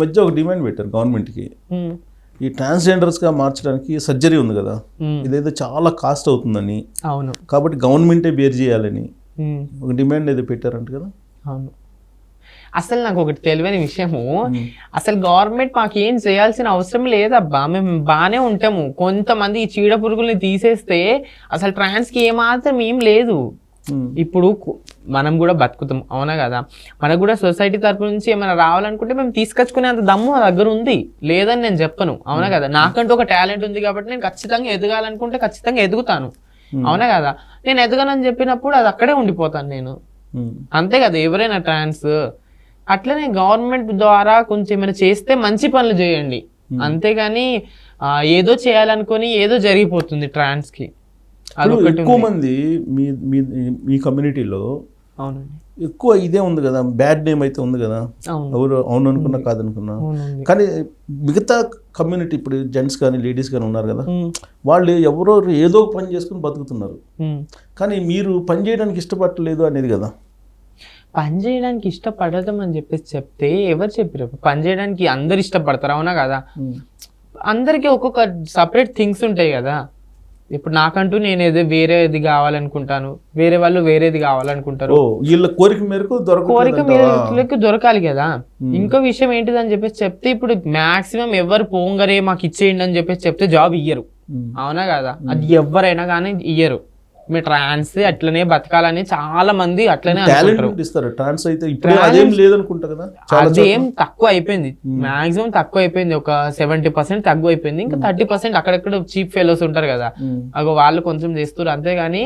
మధ్య ఒక డిమాండ్ పెట్టారు గవర్నమెంట్కి ఈ ట్రాన్స్జెండర్స్గా మార్చడానికి సర్జరీ ఉంది కదా. ఇదేదో చాలా కాస్ట్ అవుతుందని. అవును. కాబట్టి గవర్నమెంటే బేర్ చేయాలని. ఒక డిమాండ్ ఏదో పెట్టారంట కదా. అవును. అసలు నాకు ఒకటి తెలియని విషయము. అసలు గవర్నమెంట్ మాకు ఏం చేయాల్సిన అవసరం లేదబ్బా. మేము బాగానే ఉంటాము. కొంతమంది ఈ చీడ పురుగుల్ని తీసేస్తే అసలు ట్రాన్స్కి ఏమాత్రం ఏం లేదు. ఇప్పుడు మనం కూడా బతుకుతాం. అవునా కదా? మనకు కూడా సొసైటీ తరపు నుంచి ఏమైనా రావాలనుకుంటే మేము తీసుకొచ్చుకునే అంత దమ్ము మా దగ్గర ఉంది. లేదని నేను చెప్పను. అవునా కదా? నాకంటూ ఒక టాలెంట్ ఉంది కాబట్టి నేను ఖచ్చితంగా ఎదగాలనుకుంటే ఖచ్చితంగా ఎదుగుతాను. అవునా కదా? నేను ఎదగనని చెప్పినప్పుడు అది అక్కడే ఉండిపోతాను నేను. అంతే కదా? ఎవరైనా ట్రాన్స్ అట్లనే గవర్నమెంట్ ద్వారా కొంచెం ఏమైనా చేస్తే మంచి పనులు చేయండి. అంతేగాని ఏదో చేయాలనుకొని ఏదో జరిగిపోతుంది ట్రాన్స్కి ఇప్పుడు అదొకటి ఎక్కువ. మంది మీ మీ కమ్యూనిటీలో అవునండి. ఎక్కువ ఇదే ఉంది కదా బ్యాడ్ నేమ్ అయితే ఉంది కదా. ఎవరు అవును అనుకున్నా కాదనుకున్నా కానీ మిగతా కమ్యూనిటీ ఇప్పుడు జెంట్స్ కానీ లేడీస్ కానీ ఉన్నారు కదా వాళ్ళు ఎవరో ఏదో పని చేసుకుని బతుకుతున్నారు. కానీ మీరు పని చేయడానికి ఇష్టపడలేదు అనేది కదా. పని చేయడానికి ఇష్టపడదాం అని చెప్పేసి చెప్తే ఎవరు చెప్పారు పని చేయడానికి అందరు ఇష్టపడతారు అవునా కదా? అందరికీ ఒక్కొక్క సపరేట్ థింగ్స్ ఉంటాయి కదా. ఇప్పుడు నాకంటూ నేను ఏదో వేరేది కావాలనుకుంటాను. వేరే వాళ్ళు వేరేది కావాలనుకుంటారు. వీళ్ళ కోరిక మేరకు కోరిక మీకు దొరకాలి కదా. ఇంకో విషయం ఏంటిది అని చెప్పేసి చెప్తే ఇప్పుడు మాక్సిమం ఎవరు పోంగరే మాకు ఇచ్చేయండి అని చెప్పేసి చెప్తే జాబ్ ఇయ్యరు. అవునా కదా? అది ఎవరైనా కానీ ఇయ్యరు. మీ ట్రాన్స్ అట్లనే బతకాలని చాలా మంది అట్లనే ఇస్తారు. ట్రాన్స్ అయితే అదేం లేదనుకుంటా కదా. చాలా అదేం తక్కువ అయిపోయింది మాక్సిమం తక్కువ అయిపోయింది ఒక సెవెంటీ పర్సెంట్ తక్కువ అయిపోయింది ఇంకా థర్టీ పర్సెంట్ అక్కడెక్కడ చీప్ ఫెలోస్ ఉంటారు కదా. ఉమ్. అగో వాళ్ళు కొంచెం చేస్తారు అంతేగాని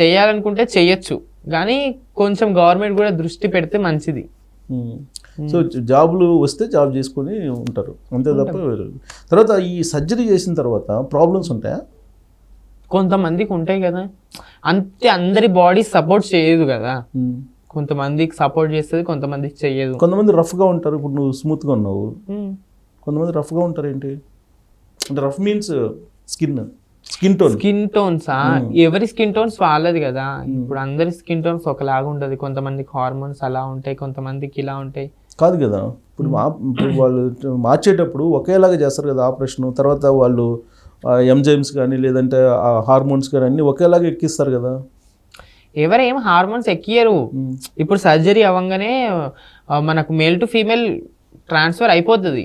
చేయాలనుకుంటే చెయ్యొచ్చు కానీ కొంచెం గవర్నమెంట్ కూడా దృష్టి పెడితే మంచిది. సో జాబ్లు వస్తే జాబ్ చేసుకొని ఉంటారు. అంతే తప్ప తర్వాత ఈ సర్జరీ చేసిన తర్వాత ప్రాబ్లమ్స్ ఉంటాయా? కొంతమందికి ఉంటాయి కదా. అంతే అందరి బాడీ సపోర్ట్ చేయదు కదా. కొంతమందికి సపోర్ట్ చేస్తుంది కొంతమందికి చెయ్యదు. కొంతమంది రఫ్గా ఉంటారు ఇప్పుడు నువ్వు స్మూత్గా ఉన్నావు. కొంతమంది రఫ్గా ఉంటారు ఏంటి అంటే rough means skin skin tone skin టోన్సా ఎవరి స్కిన్ టోన్స్ వాళ్ళది కదా. ఇప్పుడు అందరి స్కిన్ టోన్స్ ఒకలాగా ఉండదు కొంతమందికి హార్మోన్స్ అలా ఉంటాయి కొంతమందికి ఇలా ఉంటాయి. కాదు కదా. ఇప్పుడు మా- ఇప్పుడు వాళ్ళు మార్చేటప్పుడు ఒకేలాగా చేస్తారు కదా ఆపరేషన్ తర్వాత వాళ్ళు ఎంజైమ్స్ కానీ లేదంటే హార్మోన్స్ కానీ అన్ని ఒకేలాగా ఎక్కిస్తారు కదా. ఎవరేం హార్మోన్స్ ఎక్కియరు. ఇప్పుడు సర్జరీ అవ్వగానే మనకు మేల్ టు ఫీమేల్ ట్రాన్స్ఫర్ అయిపోతుంది.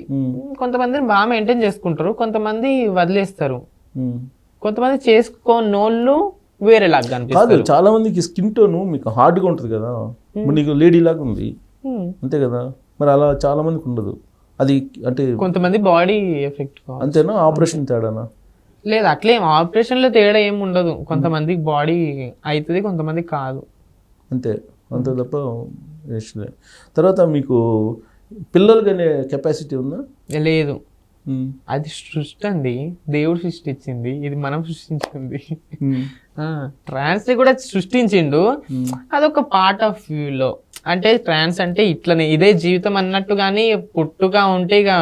కొంతమందిని బాగా మెయింటైన్ చేసుకుంటారు కొంతమంది వదిలేస్తారు. కొంతమంది చేసుకోనోళ్ళు వేరేలాగా కాదు కనిపిస్తారు చాలా మందికి స్కిన్ టోన్ మీకు హార్డ్గా ఉంటుంది కదా. నీకు లేడీ లాగా ఉంది. అంతే కదా. మరి అలా చాలా మందికి ఉండదు. అది అంటే కొంతమంది బాడీ ఎఫెక్ట్ అంతేనా? ఆపరేషన్ తేడానా? లేదు అట్లేం ఆపరేషన్లో తేడా ఏం ఉండదు కొంతమందికి బాడీ అవుతుంది కొంతమందికి కాదు అంతే అంతే తప్ప. తర్వాత మీకు పిల్లలు కానీ కెపాసిటీ ఉందా లేదు. అది సృష్టి అండి దేవుడు సృష్టించింది ఇది మనం సృష్టించింది. ట్రాన్స్ కూడా సృష్టించిండు. అదొక పార్ట్ ఆఫ్లో అంటే ట్రాన్స్ అంటే ఇట్లనే ఇదే జీవితం అన్నట్టు కానీ పుట్టుగా ఉంటే ఇక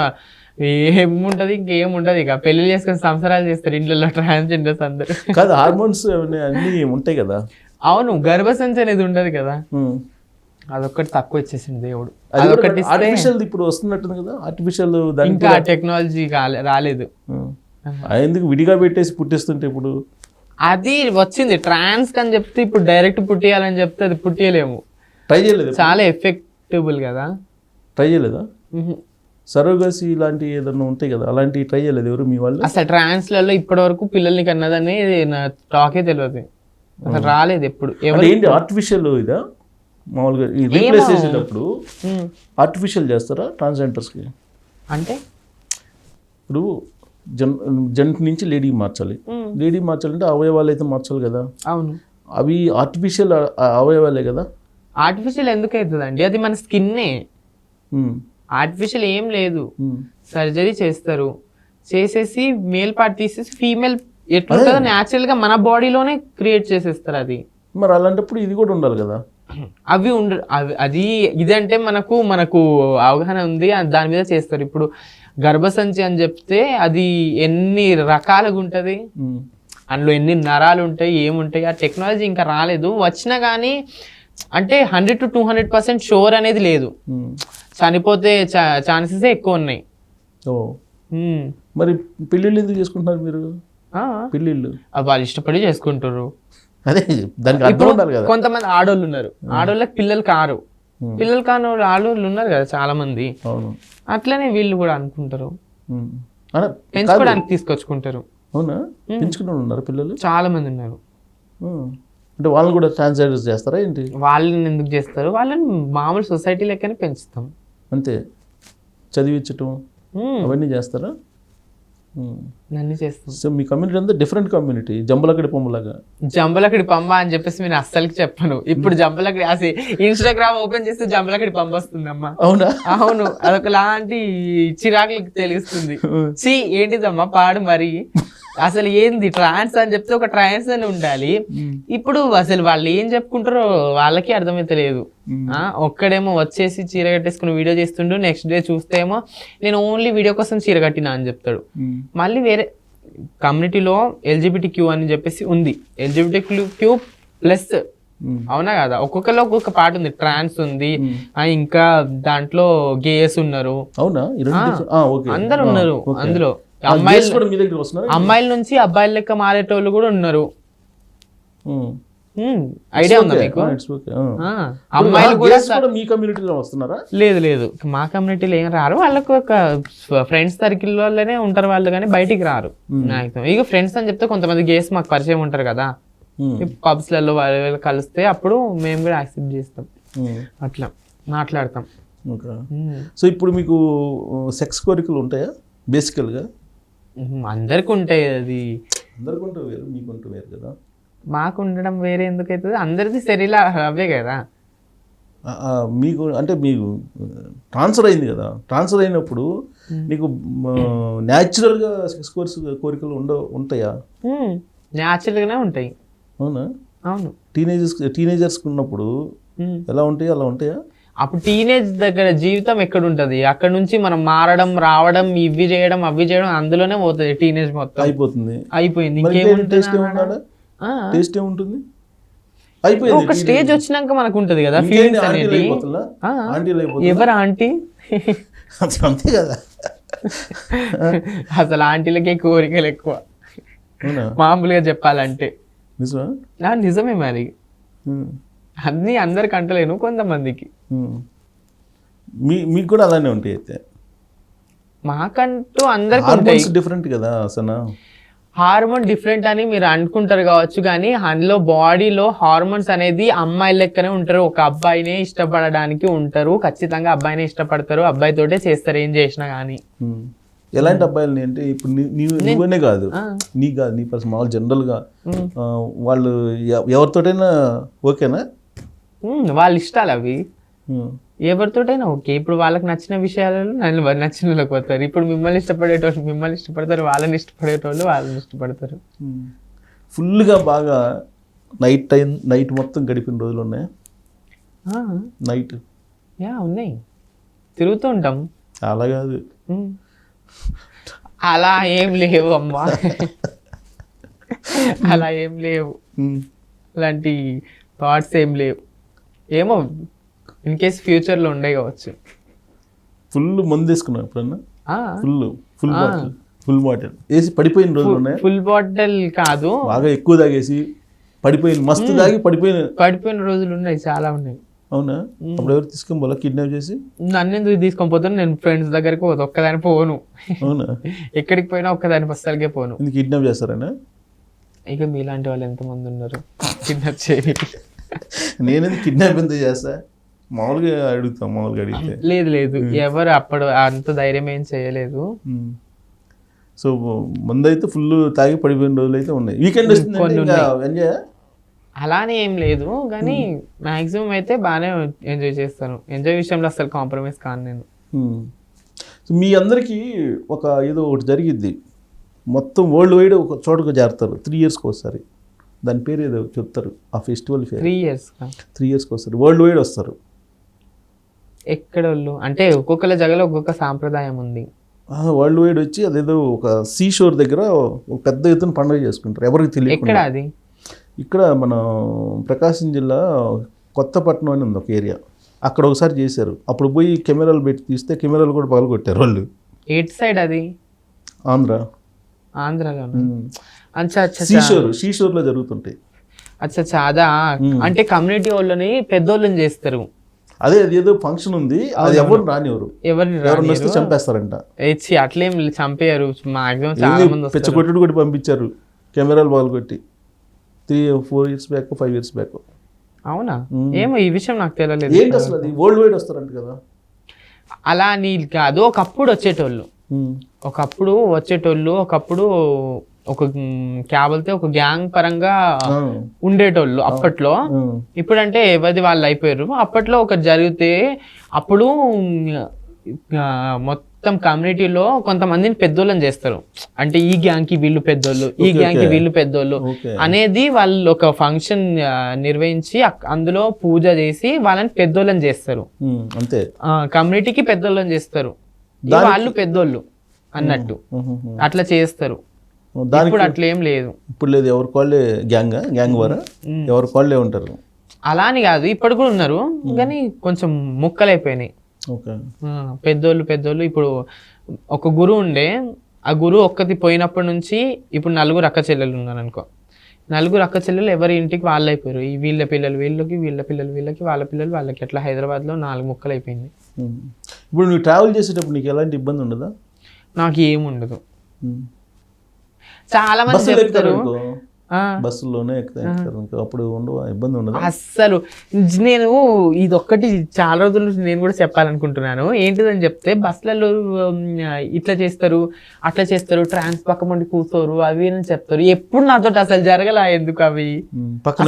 ఏముంటది? ఇంకేముంటది ఇక? పెళ్ళి చేసుకొని సంసారాలు చేస్తారు ఇంట్లో ట్రాన్స్జెండర్స్ అందరు. కాదు హార్మోన్స్ అన్నీ ఉంటాయి కదా? అవును గర్భసంచి అనేది ఉండదు కదా. అదొక్కటి తక్కువ ఇచ్చేసింది దేవుడు. అది అదొకటి ఆర్టిఫిషియల్ ఇప్పుడు వస్తున్నట్టుంది కదా? ఆర్టిఫిషియల్ దానికి ఇంకా టెక్నాలజీ రాలేదు. ఎందుకు విడిగా పెట్టేసి పుట్టిస్తుంటే ఇప్పుడు? అది వచ్చింది. ట్రాన్స్ అని చెప్తే ఇప్పుడు డైరెక్ట్ పుట్టియాలని చెప్తే అది పుట్టియలేము. ట్రై చేయలేదు చాలా ఎఫెక్టబుల్ కదా? ట్రై చేయలేదా. సరోగసి ఇలాంటి ఏదన్నా ఉంటాయి కదా అలాంటివి ట్రై చేయలేదు ఎవరు మీ వాళ్ళు? అసలు ట్రాన్స్లలో ఇప్పటి వరకు పిల్లల్ని కన్నదని నా టాకే తెలియదు అసలు రాలేదు ఎప్పుడు. ఎవరు ఏంటి ఆర్టిఫిషియల్ ఇదా? మామూలుగా ఈ రీప్లేస్ చేసేటప్పుడు. ఆర్టిఫిషియల్ చేస్తారా ట్రాన్స్జెండర్స్కి అంటే? ఇప్పుడు జన్ జంట్ నుంచి లేడీకి మార్చాలి. లేడీ మార్చాలంటే అవయవాలు అయితే మార్చాలి కదా. అవును. అవి ఆర్టిఫిషియల్ అవయవాలే కదా. ఆర్టిఫిషియల్ ఎందుకు అవుతుందండి? అది మన స్కిన్నే ఆర్టిఫిషియల్ ఏం లేదు. సర్జరీ చేస్తారు. చేసేసి మేల్ పార్ట్ తీసేసి ఫీమేల్ ఎట్లుంటుందో న్యాచురల్గా మన బాడీలోనే క్రియేట్ చేసేస్తారు అది. మరి అలాంటప్పుడు ఇది కూడా ఉండాలి కదా? అవి ఉండ అవి అది ఇదంటే మనకు మనకు అవగాహన ఉంది దాని మీద చేస్తారు. ఇప్పుడు గర్భసంచి అని చెప్తే అది ఎన్ని రకాలుగా ఉంటది? ఉమ్, అందులో ఎన్ని నరాలు ఉంటాయి ఏముంటాయి ఆ టెక్నాలజీ ఇంకా రాలేదు. వచ్చినా కానీ అంటే hundred to two hundred percent sure అనేది లేదు. ఉమ్. చనిపోతే ఛాన్సెస్ ఎక్కువ ఉన్నాయి ఓ. మరి పెళ్ళిళ్ళు ఎందుకు చేసుకుంటున్నారు మీరు? ఆ, పెళ్ళిళ్ళు. వాళ్ళు ఇష్టపడి చేసుకుంటారు అదే దానికి అర్థం ఉండాలి కదా. కొంతమంది ఆడోళ్ళు ఉన్నారు. ఆడోళ్ళకి పిల్లలు కారు. పిల్లలు కాని వాళ్ళు ఆడోళ్ళు ఉన్నారు కదా చాలా మంది అట్లనే వీళ్ళు కూడా అనుకుంటారు. పెంచుకోవడానికి తీసుకొచ్చుకుంటారు. అవునా? పెంచుకుని ఉన్నారు పిల్లలు? చాలా మంది ఉన్నారు. అంటే వాళ్ళని కూడా ట్రాన్స్జెండర్స్ చేస్తారా ఏంటి? వాళ్ళని ఎందుకు చేస్తారు? వాళ్ళని మామూలు సొసైటీ లెక్కనే పెంచుతాం. అంతే. చదివించటం అవన్నీ చేస్తారా? ఉమ్. అన్నీ చేస్తాం. సో మీ కమ్యూనిటీ అంతా డిఫరెంట్ కమ్యూనిటీ జంబలకడి పొమ్మలాగా. జంబలకడి పంప అని చెప్పేసి నేను అస్సలకి చెప్పను. ఇప్పుడు జంబలకడి అసలు ఇన్స్టాగ్రామ్ ఓపెన్ చేస్తే జంబలకడి పంప వస్తుందమ్మా. అవునా? అవును. అదొకలాంటి చిరాకులకు తెలుస్తుంది. సి ఏంటిదమ్మా? పాడు మరి. అసలు ఏంది? ట్రాన్స్ అని చెప్తే ఒక ట్రాన్స్ అని ఉండాలి. ఇప్పుడు అసలు వాళ్ళు ఏం చెప్పుకుంటారో వాళ్ళకి అర్థమైతలేదు. ఆ, ఒక్కడేమో వచ్చేసి చీర కట్టేసుకుని వీడియో చేస్తుండు నెక్స్ట్ డే చూస్తే ఏమో నేను ఓన్లీ వీడియో కోసం చీర కట్టినా అని చెప్తాడు. మళ్ళీ వేరే కమ్యూనిటీలో ఎల్జిబిటి క్యూ అని చెప్పేసి ఉంది. LGBT Q plus. అవునా కదా? ఒక్కొక్కలో ఒక్కొక్క పాట ఉంది. ట్రాన్స్ ఉంది. ఇంకా దాంట్లో గేయస్ ఉన్నారు. అవునా? అందరు ఉన్నారు. అందులో. అమ్మాయిలు girls కూడా మీ దగ్గరికి వస్తున్నారు అమ్మాయిల నుంచి అబ్బాయిల లెక్క మారేటోళ్ళు కూడా ఉన్నారు. ఐడియా ఉందా మీకు? ఆ, అమ్మాయిలు కూడా కూడా మీ కమ్యూనిటీలో వస్తున్నారా? లేదు లేదు. మా కమ్యూనిటీలో ఏం రారు. వాళ్ళకు ఒక ఫ్రెండ్స్ సర్కిల్ వల్లనే ఉంటారు వాళ్ళు కానీ బయటికి రారు. మాక్సిమం. ఇక ఫ్రెండ్స్ అని చెప్తే కొంతమంది గేస్ మాకు పరిచయం ఉంటారు కదా. పబ్స్లలో వాళ్ళు కలిస్తే అప్పుడు మేము కూడా యాక్సెప్ట్ చేస్తాం. అట్లా మాట్లాడతాం. సో ఇప్పుడు మీకు సెక్స్ కోరికలు ఉంటాయా? బేసికల్గా అందరికి ఉంటాయి అది. అందరికి ఉంటూ వేరు మీకు ఉంటూ వేరు కదా. మాకు ఉండడం వేరే ఎందుకు అవుతుంది అందరిది శరీర అవే కదా. మీకు అంటే మీకు ట్రాన్స్ఫర్ అయింది కదా. ట్రాన్స్ఫర్ అయినప్పుడు నీకు న్యాచురల్గా సెక్స్ కోర్స్ కోరికలు ఉండ ఉంటాయా? న్యాచురల్గానే ఉంటాయి. అవునా? అవును. టీనేజర్స్ టీనేజర్స్ ఉన్నప్పుడు. ఎలా ఉంటాయి? అలా ఉంటాయా? అప్పుడు టీనేజ్ దగ్గర జీవితం ఎక్కడ ఉంటది అక్కడ నుంచి మనం మారడం రావడం ఇవి చేయడం అవి చేయడం అందులోనే పోతుంది టీనేజ్ మొత్తం. అయిపోతుంది. అయిపోయింది. ఇంకేముంటుంది టేస్ట్ ఏముంటుంది? అయిపోయింది ఒక స్టేజ్ వచ్చినాక మనకు ఉంటది కదా ఫీలింగ్స్ అనేది? ఎవరు ఆంటీ అంతే కదా. అసలు ఆంటీలకే కోరికలు ఎక్కువ. మామూలుగా చెప్పాలంటే. నిజమా? మరి. అన్ని అందరికి అంటలేను కొంతమందికి. మీ మీకు కూడా అలానే ఉంటాయి అయితే. మాకంటూ అందరికి డిఫరెంట్ కదా అసలు హార్మోన్ డిఫరెంట్ అని మీరు అనుకుంటారు కావచ్చు కానీ అందులో బాడీలో హార్మోన్స్ అనేది అమ్మాయి లెక్కనే ఉంటారు. ఒక అబ్బాయినే ఇష్టపడడానికి ఉంటారు. ఖచ్చితంగా అబ్బాయినే ఇష్టపడతారు. అబ్బాయితోటే చేస్తారు ఏం చేసినా కానీ. ఎలాంటి అబ్బాయిలని అంటే ఇప్పుడు నువ్వనే కాదు. నీ కాదు నీ పర్సన్ మామూలు జనరల్గా. వాళ్ళు ఎవరితోటైనా ఓకేనా? వాళ్ళ ఇష్టాలు అవి. ఎవరితోటైనా ఓకే. ఇప్పుడు వాళ్ళకి నచ్చిన విషయాలలో నన్ను నచ్చిన వాళ్ళకి పోతారు. ఇప్పుడు మిమ్మల్ని ఇష్టపడేటోళ్ళు మిమ్మల్ని ఇష్టపడతారు వాళ్ళని ఇష్టపడేటోళ్ళు వాళ్ళని ఇష్టపడతారు. ఫుల్గా బాగా నైట్ టైం నైట్ మొత్తం గడిపిన రోజులు ఉన్నాయి? నైట్. యా ఉన్నాయి. తిరుగుతూ ఉంటాం. చాలా కాదు. అలా ఏం లేవు అమ్మా. అలా ఏం లేవు. అలాంటి థాట్స్ ఏం లేవు. ఏమో ఇన్ కేస్ ఫ్యూచర్లో ఉండే కావచ్చు. ఫుల్ మందు వేసుకున్నావు ఎప్పుడన్నా? Full full bottle full bottle వేసి పడిపోయిన రోజులు ఉన్నాయి? ఫుల్ బాటిల్ కాదు. బాగా ఎక్కువ తాగేసి పడిపోయిన మస్తు తాగి పడిపోయిన పడిపోయిన రోజులు ఉన్నాయి చాలా ఉన్నాయి. అవునా? అప్పుడు ఎవరు తీసుకొని పోలా? కిడ్నాప్ చేసి? నన్ను ఎందుకు తీసుకొని పోతాను? నేను ఫ్రెండ్స్ దగ్గరికి పోతా ఒక్కదాని పోను. అవునా? ఎక్కడికి పోయినా ఒక్కదాని బస్తాలకే పోను. కిడ్నాప్ చేస్తారనా? ఇక మీలాంటి వాళ్ళు ఎంతమంది ఉన్నారు? కిడ్నాప్ చేయి. నేనేది కిడ్నాప్ ఎంత చేస్తా? మామూలుగా అడుగుతాం మామూలుగా అడిగితే. లేదు లేదు. ఎవరు అప్పుడు అంత ధైర్యం ఏం చేయలేదు. సో ముందు అయితే ఫుల్ తాగి పడిపోయిన రోజులు అయితే ఉన్నాయి వీకెండ్ వస్తుంది ఇంకా ఎంజాయ్ అలానే ఏం లేదు కానీ మాక్సిమం అయితే బాగానే ఎంజాయ్ చేస్తాను. ఎంజాయ్ విషయంలో అసలు కాంప్రమైజ్ కాను నేను. సో మీ అందరికీ ఒక ఏదో ఒకటి జరిగిద్ది. మొత్తం వరల్డ్ వైడ్ ఒక చోటుకు చేరుతారు త్రీ ఇయర్స్కి ఒకసారి. దాని పేరు ఏదో చెప్తారు ఆ ఫెస్టివల్ త్రీ ఇయర్స్ త్రీ ఇయర్స్కి వస్తారు. వరల్డ్ వైడ్ వస్తారు. ఎక్కడ వాళ్ళు అంటే ఒక్కొక్కల జగలో ఒక్కొక్క సాంప్రదాయం ఉంది. వరల్డ్ వైడ్ వచ్చి అదేదో ఒక సీ షోర్ దగ్గర ఒక పెద్ద ఎత్తున పండుగ చేసుకుంటారు. ఎవరికి తెలియకుండా. అది? ఇక్కడ మన ప్రకాశం జిల్లా కొత్తపట్నం అని ఉంది ఒక ఏరియా. అక్కడ ఒకసారి చేశారు. అప్పుడు పోయి కెమెరాలు పెట్టి తీస్తే కెమెరాలు కూడా పగలు కొట్టారు వాళ్ళు. ఎయిట్ సైడ్ అది? ఆంధ్ర. ఆంధ్రాలో అచ్చా అచ్చా అచ్చా. సీషోర్ సీషోర్లో జరుగుతుంటాయి అచ్చా అదా? అంటే కమ్యూనిటీ వాళ్ళని పెద్దోళ్ళని చేస్తారు. అదే ఏదో ఫంక్షన్ ఉంది అది ఎవరు రానివ్వరు. ఎవరిని వస్తే చంపేస్తారంట. ఇచ్చి అట్లేం చంపేయరు. మాక్సిమం చాలా మంది పిచ్చ వస్తారు. కొట్టుడు కూడా పంపించారు కెమెరాలు పగలు కొట్టి three four years back five years back. అవునా? ఏమో ఈ విషయం నాకు తెలియలేదు. ఏంటి అసలు అది? వరల్డ్ వైడ్ వస్తారంట కదా. అలా నీ కాదు ఒకప్పుడు వచ్చేటోళ్ళు. ఒకప్పుడు వచ్చేటోళ్ళు ఒకప్పుడు ఒక క్యాబ్ వెళ్తే ఒక గ్యాంగ్ పరంగా. ఉండేటోళ్ళు అప్పట్లో. ఇప్పుడంటే ఎవరిది వాళ్ళు అయిపోయారు. అప్పట్లో ఒకటి జరిగితే అప్పుడు మొత్తం కమ్యూనిటీలో కొంతమందిని పెద్దోళ్ళని చేస్తారు. అంటే ఈ గ్యాంగ్కి వీళ్ళు పెద్దోళ్ళు ఈ గ్యాంగ్కి. వీళ్ళు పెద్దోళ్ళు అనేది వాళ్ళు ఒక ఫంక్షన్ నిర్వహించి అందులో పూజ చేసి వాళ్ళని పెద్దోళ్ళని చేస్తారు. అంతే. కమ్యూనిటీకి పెద్దోళ్ళని చేస్తారు. వాళ్ళు పెద్దోళ్ళు అన్నట్టు. అట్లా చేస్తారు. దానికి ఇప్పుడు అట్లా ఏం లేదు. ఇప్పుడు లేదు ఎవరి కాళ్ళే గ్యాంగ్ గ్యాంగ్ వారా? ఎవరి ఉంటారు? అలా అని కాదు ఇప్పుడు కూడా ఉన్నారు. కానీ కొంచెం ముక్కలైపోయినాయి. పెద్దోళ్ళు పెద్దోళ్ళు ఇప్పుడు ఒక గురువు ఉండే ఆ గురువు ఒక్కటి పోయినప్పటి నుంచి ఇప్పుడు నలుగురు అక్క చెల్లెలు ఉన్నారు అనుకో. నలుగురు అక్క చెల్లెలు ఎవరి ఇంటికి వాళ్ళు అయిపోయారు ఈ వీళ్ళ పిల్లలు వీళ్ళకి వీళ్ళ పిల్లలు వీళ్ళకి వాళ్ళ పిల్లలు వాళ్ళకి. అట్లా హైదరాబాద్లో నాలుగు ముక్కలు అయిపోయింది. ఇప్పుడు నువ్వు ట్రావెల్ చేసేటప్పుడు నీకు ఎలాంటి ఇబ్బంది ఉండదా? నాకు ఏముండదు. చాలా మంది చెప్తారు. బస్సుల్లోనే ఎక్కుతారు అప్పుడు ఉండవా ఇబ్బంది ఉండదా. అస్సలు. నేను ఇదొక్కటి చాలా రోజుల నుంచి నేను కూడా చెప్పాలనుకుంటున్నాను. ఏంటిదని చెప్తే బస్సులలో ఇట్లా చేస్తారు అట్లా చేస్తారు ట్రాన్స్ పక్క మండి కూర్చోరు అవి అని చెప్తారు. ఎప్పుడు నాతో అసలు జరగలా ఎందుకు అవి. పక్కన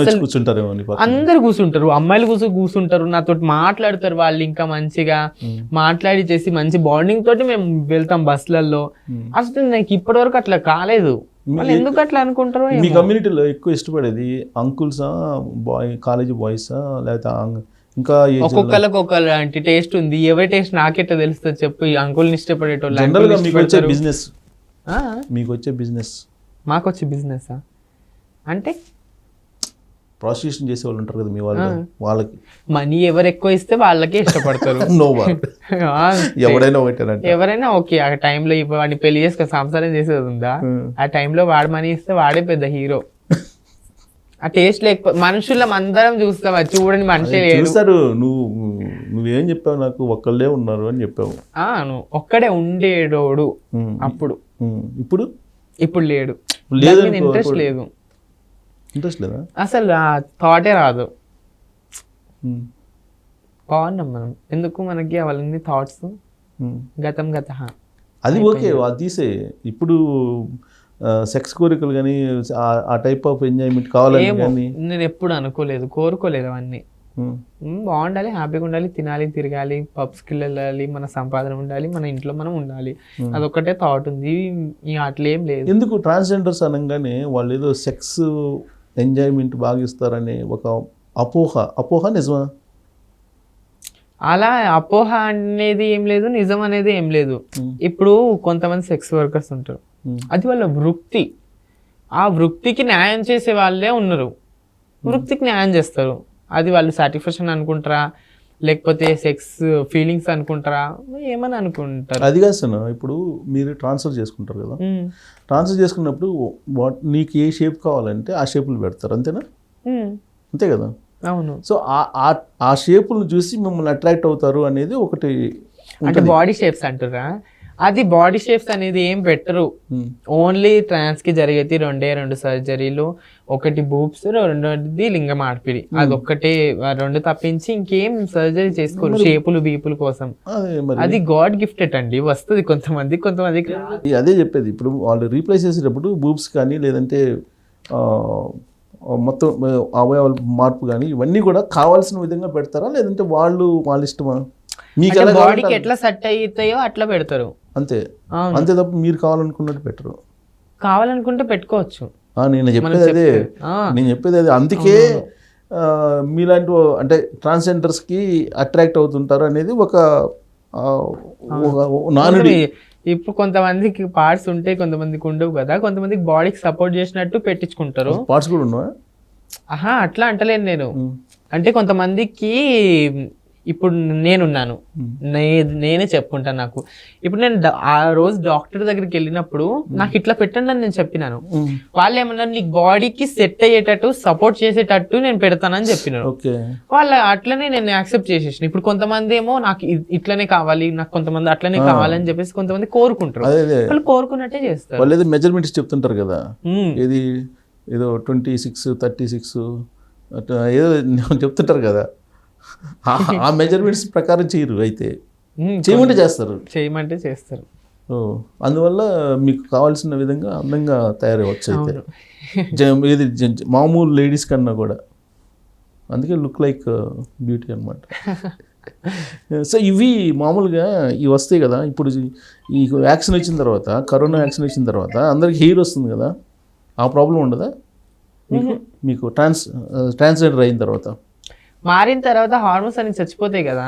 పక్కన? అందరు కూర్చుంటారు అమ్మాయిలు కూర్చో కూర్చుంటారు నాతో మాట్లాడతారు వాళ్ళు ఇంకా మంచిగా. మాట్లాడి చేసి మంచి బాండింగ్ తోటి మేము వెళ్తాం బస్సులలో. అసలు నాకు ఇప్పటి వరకు అట్లా కాలేదు. ఎందుకు అట్లా అనుకుంటారో మీ కమ్యూనిటీలో ఎక్కువ ఇష్టపడేది అంకుల్సా బాయ్ కాలేజీ బాయ్సా లేకపోతే ఇంకా ఒక్కొక్కరికి ఒక్కలాంటి టేస్ట్ ఉంది. ఎవరి టేస్ట్ నాకెట్లా తెలుస్తుంది చెప్పు? అంకుల్ని ఇష్టపడేటోళ్ళు మీకు వచ్చే. బిజినెస్ ఆ, మీకు వచ్చే బిజినెస్ మాకు వచ్చే బిజినెస్ అంటే ప్రాసిక్యూషన్ చేసే వాళ్ళు ఉంటారు కదా మీ వాళ్ళు? వాళ్ళకి. మనీ ఎవరు ఎక్కువ ఇస్తే వాళ్ళకే ఇష్టపడతారు. నో ఎవడైనా ఒకటేనంట. ఎవరైనా ఓకే ఆ టైంలో వాడిని పెళ్ళి చేసుకొని సంసారం చేసేది ఉందా? ఆ. టైంలో వాడు మనీ ఇస్తే వాడే పెద్ద హీరో. ఆ టేస్ట్ లేకపోతే మనుషులం అందరం చూస్తాం అది చూడండి మనిషి చూస్తారు. నువ్వు నువ్వేం చెప్పావు నాకు? ఒక్కళ్ళే ఉన్నారు అని చెప్పావు. ఆ, నువ్వు ఒక్కడే ఉండేటోడు ఉమ్. అప్పుడు. ఇప్పుడు? ఇప్పుడు లేడు. లేదు ఇంట్రెస్ట్. లేదు. ఇంట్రెస్ట్ లేదా? అసలు థాటే రాదు. బాగున్నాం మనం ఎందుకు మనకి అవన్నీ థాట్స్ ఉమ్. గతం గత. అది ఓకే అది తీసే ఇప్పుడు సెక్స్ కోరికలు కానీ ఆ టైప్ ఆఫ్ ఎంజాయ్మెంట్ కావాలని కానీ నేను ఎప్పుడు అనుకోలేదు కోరుకోలేదు అవన్నీ. ఉమ్, బాగుండాలి హ్యాపీగా ఉండాలి తినాలి తిరగాలి పబ్స్కి వెళ్ళాలి మన సంపాదన ఉండాలి మన ఇంట్లో మనం ఉండాలి. అదొక్కటే థాట్ ఉంది. ఇక అట్లేం లేదు. ఎందుకు? ట్రాన్స్జెండర్స్ అనగానే వాళ్ళు ఏదో సెక్స్ ఎంజాయ్మెంట్ బాగా ఇస్తారనే ఒక అపోహ. అపోహ నిజమా? అలా అపోహ అనేది ఏం లేదు నిజం అనేది ఏం లేదు. ఇప్పుడు కొంతమంది సెక్స్ వర్కర్స్ ఉంటారు. అది వాళ్ళ వృత్తి. ఆ వృత్తికి న్యాయం చేసే వాళ్ళే ఉన్నారు. వృత్తికి న్యాయం చేస్తారు. అది వాళ్ళు సాటిస్ఫాక్షన్ అనుకుంటారా? లేకపోతే సెక్స్ ఫీలింగ్స్ అనుకుంటారా? ఏమని అనుకుంటారు? అది కాదు సార్ ఇప్పుడు మీరు ట్రాన్స్ఫర్ చేసుకుంటారు కదా. ట్రాన్స్ఫర్ చేసుకున్నప్పుడు వాట్ నీకు ఏ షేప్ కావాలంటే ఆ షేపులు పెడతారు అంతేనా? అంతే కదా. అవును. సో ఆ- ఆ- ఆ షేపులను చూసి మిమ్మల్ని అట్రాక్ట్ అవుతారు అనేది ఒకటి అంటే బాడీ షేప్స్ అంటారా అది బాడీ షేప్స్ అనేది ఏం పెట్టరు. ఓన్లీ ట్రాన్స్కి జరిగేది రెండే రెండు సర్జరీలు ఒకటి బూబ్స్ రెండోది లింగ మార్పిడి అది ఒక్కటే రెండు తప్పించి ఇంకేం సర్జరీ చేసుకోరు షేపులు బీపుల కోసం. అదే గాడ్ గిఫ్టెడ్ అండి వస్తుంది కొంతమంది. ఈ అదే చెప్పేది ఇప్పుడు వాళ్ళు రీప్లేస్ చేసేటప్పుడు బూబ్స్ కానీ లేదంటే మొత్తం అవయవాల మార్పు కానీ ఇవన్నీ కూడా కావాల్సిన విధంగా పెడతారా లేదంటే వాళ్ళు వాళ్ళ ఇష్టమా? మీకు బాడీకి ఎట్లా సెట్ అవుతాయో అట్లా పెడతారు. అంతే. అంతే తప్ప మీరు కావాలనుకున్నట్టు పెట్టరు. కావాలనుకుంటే పెట్టుకోవచ్చు. నేను చెప్పేది అదే. నేను చెప్పేది అదే. అందుకే మీలాంటి అంటే transgenders కి అట్రాక్ట్ అవుతుంటారు అనేది ఒక నానుడి. ఇప్పుడు కొంతమందికి పార్ట్స్ ఉంటాయి కొంతమందికి ఉండవు కదా. కొంతమందికి బాడీకి సపోర్ట్ చేసినట్టు పెట్టించుకుంటారు. పార్ట్స్ కూడా ఉన్నావా ఆహా అట్లా అంటలేను నేను. అంటే కొంతమందికి ఇప్పుడు నేనున్నాను. నే నేనే చెప్పుకుంటాను నాకు. ఇప్పుడు నేను ఆ రోజు డాక్టర్ దగ్గరికి వెళ్ళినప్పుడు నాకు ఇట్లా పెట్టండి అని నేను చెప్పినాను. వాళ్ళు ఏమన్నారు నీకు బాడీకి సెట్ అయ్యేటట్టు సపోర్ట్ చేసేటట్టు నేను పెడతానని చెప్పినాను ఓకే. వాళ్ళు అట్లనే నేను యాక్సెప్ట్ చేసేసిన. ఇప్పుడు కొంతమంది ఏమో నాకు ఇట్లనే కావాలి నాకు కొంతమంది అట్లనే కావాలని చెప్పేసి కొంతమంది కోరుకుంటారు. వాళ్ళు కోరుకున్నట్టే చేస్తారు. వాళ్ళు మెజర్మెంట్స్ చెప్తుంటారు కదా. ఉమ్. ఏది ఏదో ట్వంటీ సిక్స్ థర్టీ సిక్స్ ఏదో చెప్తుంటారు కదా. ఆ- మెజర్మెంట్స్ ప్రకారం చేయరు అయితే. చేయమంటే చేస్తారు. చేయమంటే చేస్తారు. అందువల్ల మీకు కావాల్సిన విధంగా అందంగా తయారవచ్చు అయితే. జ- మామూలు లేడీస్ కన్నా కూడా. అందుకే లుక్ లైక్ బ్యూటీ అనమాట సో ఇవి మామూలుగా ఇవి వస్తాయి కదా. ఇప్పుడు ఈ వ్యాక్సిన్ వచ్చిన తర్వాత కరోనా వ్యాక్సిన్ వచ్చిన తర్వాత అందరికి హెయిర్ వస్తుంది కదా. ఆ ప్రాబ్లం ఉండదా? మీకు మీకు ట్రాన్స్ ట్రాన్స్జెండర్ అయిన తర్వాత. మారిన తర్వాత హార్మోన్స్ అన్ని చచ్చిపోతాయి కదా.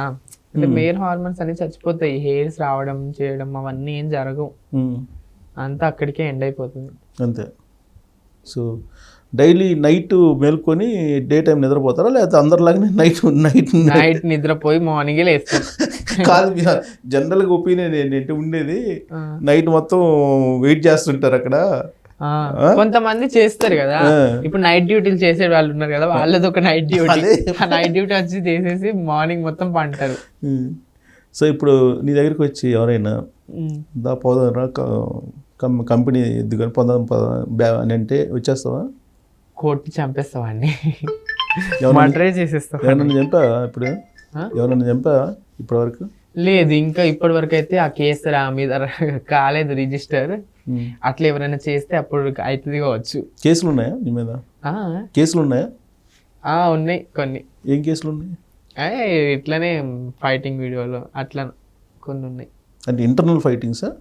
అంటే మేల్ హార్మోన్స్ అన్ని చచ్చిపోతాయి. హెయిర్స్ రావడం చేయడం అవన్నీ ఏం జరగవు. మ్మ్. అంతా అక్కడికే ఎండ్ అయిపోతుంది. అంతే. సో డైలీ నైట్ మేల్కొని డే టైం నిద్రపోతారా? లేకపోతే అందరిలాగానే నైట్ నైట్ నైట్ నిద్రపోయి మార్నింగే లేస్తాం. కాదు జనరల్గా ఒపీనియన్ ఏంటంటే ఉండేది. నైట్ మొత్తం వెయిట్ చేస్తుంటారు అక్కడ. కొంతమంది చేస్తారు కదా. ఇప్పుడు నైట్ డ్యూటీలు చేసే వాళ్ళు ఉన్నారు కదా వాళ్ళది ఒక నైట్ డ్యూటీ. ఆ నైట్ డ్యూటీ వచ్చి చేసేసి మార్నింగ్ మొత్తం పంటారు సో ఇప్పుడు నీ దగ్గరికి వచ్చి ఎవరైనా. దా పోదారా కంపెనీ ఎద్దుకొని పొందాం అని అంటే వచ్చేస్తావా? కొట్టి చంపేస్తామండి ఎవరన్నా మర్డరే చేసేస్తాం ఎవరన్నా చంపా ఇప్పుడు? ఎవరన్నా చంపా ఇప్పటివరకు? లేదు ఇంకా ఇప్పటి వరకు అయితే ఆ కేసు రా మీద కాలేదు రిజిస్టర్. అట్లా ఎవరైనా చేస్తే అప్పుడు అవుతుంది కావచ్చు. కేసులు ఉన్నాయా నీ మీద? కేసులు ఉన్నాయా ఆ, ఉన్నాయి కొన్ని. ఏం కేసులు ఉన్నాయి ఏ, ఇట్లనే ఫైటింగ్ వీడియోలు అట్లా కొన్ని ఉన్నాయి. అంటే ఇంటర్నల్ ఫైటింగ్సా?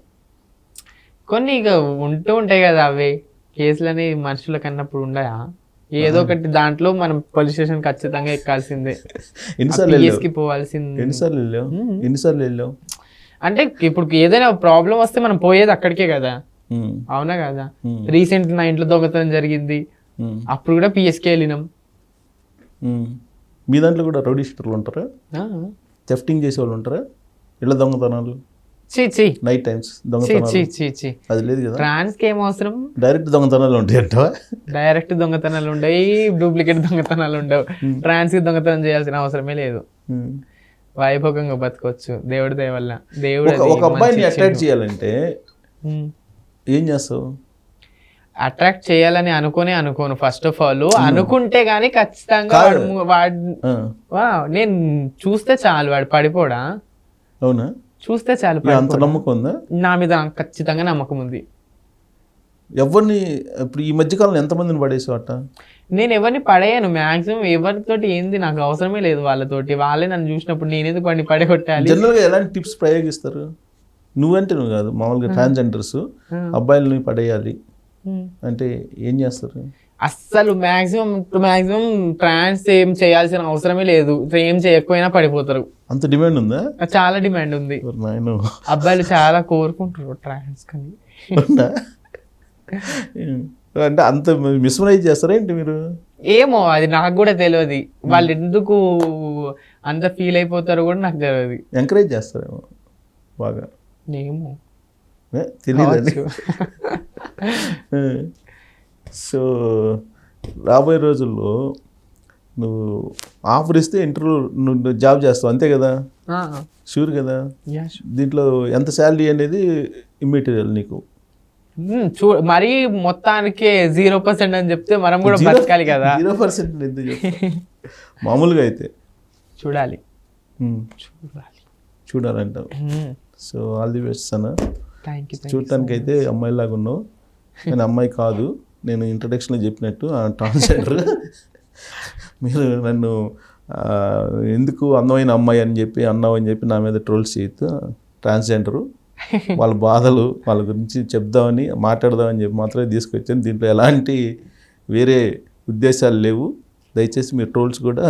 కొన్ని ఇక ఉంటూ ఉంటాయి కదా అవి. కేసులని మనుషులకు అన్నప్పుడు ఉండయా? ఏదో ఒకటి దాంట్లో మనం పోలీస్ స్టేషన్ ఖచ్చితంగా ఎక్కాల్సిందే. ఎన్నిసార్లు వెళ్ళావు? కి పోవాల్సింది. ఎన్నిసార్లు వెళ్ళావు. ఎన్నిసార్లు వెళ్ళావు? అంటే ఇప్పుడు ఏదైనా ప్రాబ్లం వస్తే మనం పోయేది అక్కడికే కదా. అవునా కదా. రీసెంట్ నా ఇంట్లో దొంగతనం జరిగింది. అప్పుడు కూడా పిఎస్కే వెళ్ళినాం. మీ దాంట్లో కూడా రౌడీ షీటర్లు ఉంటారా? ఆ. థెఫ్టింగ్ చేసే వాళ్ళు ఉంటారా? ఇళ్ళ దొంగతనాలు? నైట్ టైమ్స్ దొంగతనాలు? అది లేదు కదా? ట్రాన్స్కి ఏం అవసరం? డైరెక్ట్ దొంగతనాలు ఉంటాయి అంటవా? డైరెక్ట్ దొంగతనాలు ఉండవు డూప్లికేట్ దొంగతనాలు ఉండవు. ట్రాన్స్కి దొంగతనం చేయాల్సిన అవసరమే లేదు. వైభోగంగా బతకొచ్చు. దేవుడి దయ వల్ల. దేవుడు ఒక ఒక అబ్బాయిని అట్రాక్ట్ చేయాలంటే ఏం చేస్తావు? అట్రాక్ట్ చేయాలని అనుకోనే అనుకోను. ఫస్ట్ ఆఫ్ ఆల్ అనుకుంటే గానీ ఖచ్చితంగా. వాడు నేను చూస్తే చాలు వాడు పడిపోడా? అవునా? చూస్తే చాలు అంత. నమ్మకం ఉందా? నా మీద ఖచ్చితంగా నమ్మకం ఉంది. ఎవరిని ఇప్పుడు ఈ మధ్యకాలంలో ఎంతమందిని పడేసావు అట్ట? నేను ఎవరిని పడేయను. మాక్సిమం ఎవరితోటి ఏంది నాకు అవసరమే లేదు వాళ్ళతోటి. వాళ్ళే నన్ను చూసినప్పుడు నేను ఎందుకు వాడిని పడగొట్టాలి? జనరల్గా ఎలాంటి టిప్స్ ప్రయోగిస్తారు? నువ్వంటే నువ్వు కాదు మామూలుగా ట్రాన్స్జెండర్స్. అబ్బాయిలని పడేయాలి. అంటే ఏం చేస్తారు? అస్సలు మాక్సిమం మాక్సిమం ట్రాన్స్ ఏం చేయాల్సిన అవసరమే లేదు. ఏం చేయకపోయినా పడిపోతారు. అంత డిమాండ్ ఉందా? చాలా డిమాండ్ ఉంది. అబ్బాయిలు చాలా కోరుకుంటారు ట్రాన్స్ కానీ? అంటే అంత మిస్మరైజ్ చేస్తారా ఏంటి మీరు? ఏమో అది నాకు కూడా తెలియదు వాళ్ళు ఎందుకు అంత ఫీల్ అయిపోతారో కూడా నాకు తెలియదు ఎంకరేజ్ చేస్తారేమో బాగా. తెలియదండి కావచ్చు. సో రాబోయే రోజుల్లో నువ్వు ఆఫర్ ఇస్తే ఇంటర్వ్యూ నువ్వు జాబ్ చేస్తావు అంతే కదా? షూర్ కదా. దీంట్లో ఎంత శాలరీ అనేది ఇమ్మెటీరియల్ నీకు? చూ మరీ మొత్తానికి జీరో పర్సెంట్ అని చెప్తే మనం కూడా బతకాలి కదా. Zero percent? మామూలుగా అయితే. చూడాలి. చూడాలి. చూడాలంటావు. సో ఆల్ ది బెస్ట్ అన్న థ్యాంక్ యూ చూడటానికి అయితే అమ్మాయిలాగా ఉన్నావు నేను అమ్మాయి కాదు. నేను ఇంట్రడక్షన్లో చెప్పినట్టు ట్రాన్స్జెండర్ మీరు నన్ను ఎందుకు అందమైన అమ్మాయి అని చెప్పి అన్నావు అని చెప్పి నా మీద ట్రోల్స్ చేయొద్దు. ట్రాన్స్జెండరు వాళ్ళ బాధలు వాళ్ళ గురించి చెప్దామని మాట్లాడదామని చెప్పి మాత్రమే తీసుకొచ్చాను. దీంట్లో ఎలాంటి వేరే ఉద్దేశాలు లేవు. దయచేసి మీరు ట్రోల్స్ కూడా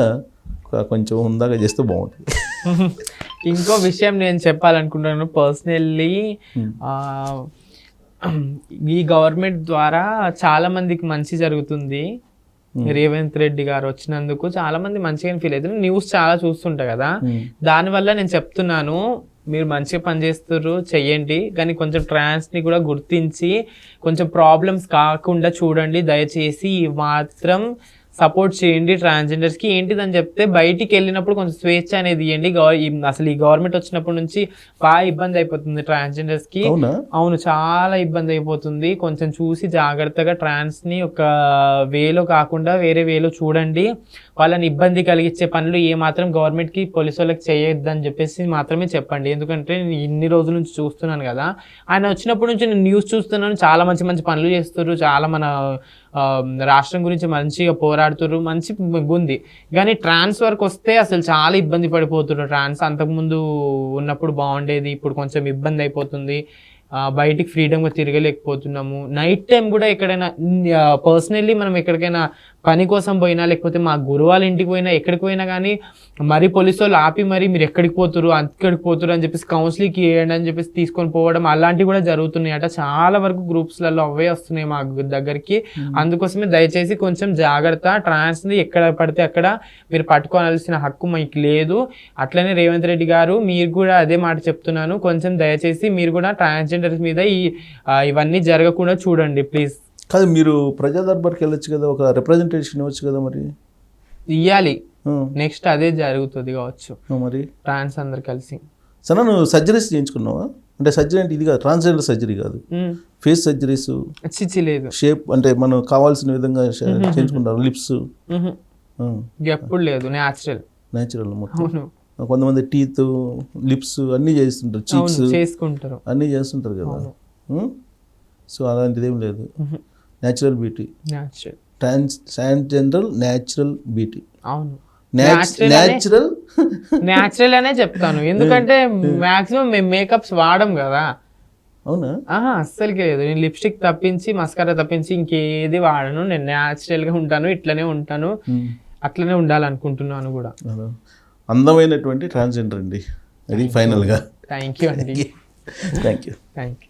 కొంచెం ఉందాగా చేస్తే బాగుంటుంది. ఇంకో విషయం నేను చెప్పాలనుకుంటున్నాను పర్సనల్లీ ఈ గవర్నమెంట్ ద్వారా చాలా మందికి మంచి జరుగుతుంది. రేవంత్ రెడ్డి గారు వచ్చినందుకు చాలా మంది మంచిగా ఫీల్ అవుతారు న్యూస్ చాలా చూస్తుంటా కదా. Hmm. దానివల్ల నేను చెప్తున్నాను మీరు మంచిగా పనిచేస్తారు చెయ్యండి. కానీ కొంచెం ట్రాన్స్ని కూడా గుర్తించి కొంచెం ప్రాబ్లమ్స్ కాకుండా చూడండి. దయచేసి మాత్రం సపోర్ట్ చేయండి ట్రాన్స్జెండర్స్కి ఏంటిదని చెప్తే బయటికి వెళ్ళినప్పుడు కొంచెం స్వేచ్ఛ అనేది ఇవ్వండి అసలు ఈ గవర్నమెంట్ వచ్చినప్పటి నుంచి బాగా ఇబ్బంది అయిపోతుంది ట్రాన్స్జెండర్స్కి అవునా చాలా ఇబ్బంది అయిపోతుంది. కొంచెం చూసి జాగ్రత్తగా ట్రాన్స్ని ఒక వేలో కాకుండా వేరే వేలో చూడండి. వాళ్ళని ఇబ్బంది కలిగించే పనులు ఏ మాత్రం గవర్నమెంట్కి పోలీసు వాళ్ళకి చేయొద్దని చెప్పేసి మాత్రమే చెప్పండి. ఎందుకంటే నేను ఇన్ని రోజుల నుంచి చూస్తున్నాను కదా. ఆయన వచ్చినప్పటి నుంచి నేను న్యూస్ చూస్తున్నాను. చాలా మంచి మంచి పనులు చేస్తారు చాలా మన రాష్ట్రం గురించి మంచిగా పోరాడుతున్నారు మంచి ఉంది. కానీ ట్రాన్స్ వస్తే అసలు చాలా ఇబ్బంది పడిపోతున్నారు ట్రాన్స్ అంతకుముందు ఉన్నప్పుడు బాగుండేది ఇప్పుడు కొంచెం ఇబ్బంది అయిపోతుంది. బయటికి ఫ్రీడమ్గా తిరగలేకపోతున్నాము. నైట్ టైం కూడా ఎక్కడైనా పర్సనల్లీ మనం ఎక్కడికైనా పని కోసం పోయినా లేకపోతే మా గురువు వాళ్ళ ఇంటికి పోయినా ఎక్కడికి పోయినా కానీ మరి పోలీసు వాళ్ళు ఆపి మరి మీరు ఎక్కడికి పోతురు అక్కడికి పోతురు అని చెప్పేసి కౌన్సిలింగ్ ఇవ్వండి అని చెప్పేసి తీసుకొని పోవడం అలాంటివి కూడా జరుగుతున్నాయి అట చాలా వరకు గ్రూప్స్లలో అవే వస్తున్నాయి మా దగ్గరికి. అందుకోసమే దయచేసి కొంచెం జాగ్రత్త. ట్రాన్స్ని ఎక్కడ పడితే అక్కడ మీరు పట్టుకోవాల్సిన హక్కు మీకు లేదు. అట్లనే రేవంత్ రెడ్డి గారు మీరు కూడా అదే మాట చెప్తున్నాను. కొంచెం దయచేసి మీరు కూడా ట్రాన్స్జెండర్స్ మీద ఈ ఇవన్నీ జరగకుండా చూడండి ప్లీజ్. కాదు మీరు ప్రజా దర్బార్కి వెళ్ళొచ్చు కదా ఒక రిప్రజెంటేషన్ ఇవ్వచ్చు కదా మరి? ఆ, నెక్స్ట్ అదే జరుగుతుంది కావచ్చు. మరి? ట్రాన్స్ అందరు కలిసి. సరే నువ్వు సర్జరీస్ చేయించుకున్నావా? అంటే సర్జరీ అంటే ఇది కాదు ట్రాన్స్జెండర్ సర్జరీ కాదు. ఫేస్ సర్జరీస్ లేదు. షేప్ అంటే మనం కావాల్సిన విధంగా చేయించుకుంటారు? లిప్స్ ఎప్పుడు లేదు న్యాచురల్ న్యాచురల్ మొత్తం. కొంతమంది టీత్ లిప్స్ అన్నీ చేస్తుంటారు చీక్స్ చేసుకుంటారు అన్నీ చేస్తుంటారు కదా. సో అలాంటిది ఏం లేదు natural beauty trans transgender natural beauty అవును. న్యాచురల్ న్యాచురల్ అనే చెప్తాను. ఎందుకంటే మాక్సిమం మేము మేకప్స్ వాడం కదా. అవునా? అస్సలకి లేదు. నేను లిప్స్టిక్ తప్పించి మస్కారా తప్పించి ఇంకేది వాడను. నేను natural గా ఉంటాను ఇట్లనే ఉంటాను. Hmm. అట్లనే ఉండాలనుకుంటున్నాను కూడా. అందమైనటువంటి ట్రాన్స్జెండర్ అండి. అది ఫైనల్గా థ్యాంక్ యూ అండి. Thank you thank you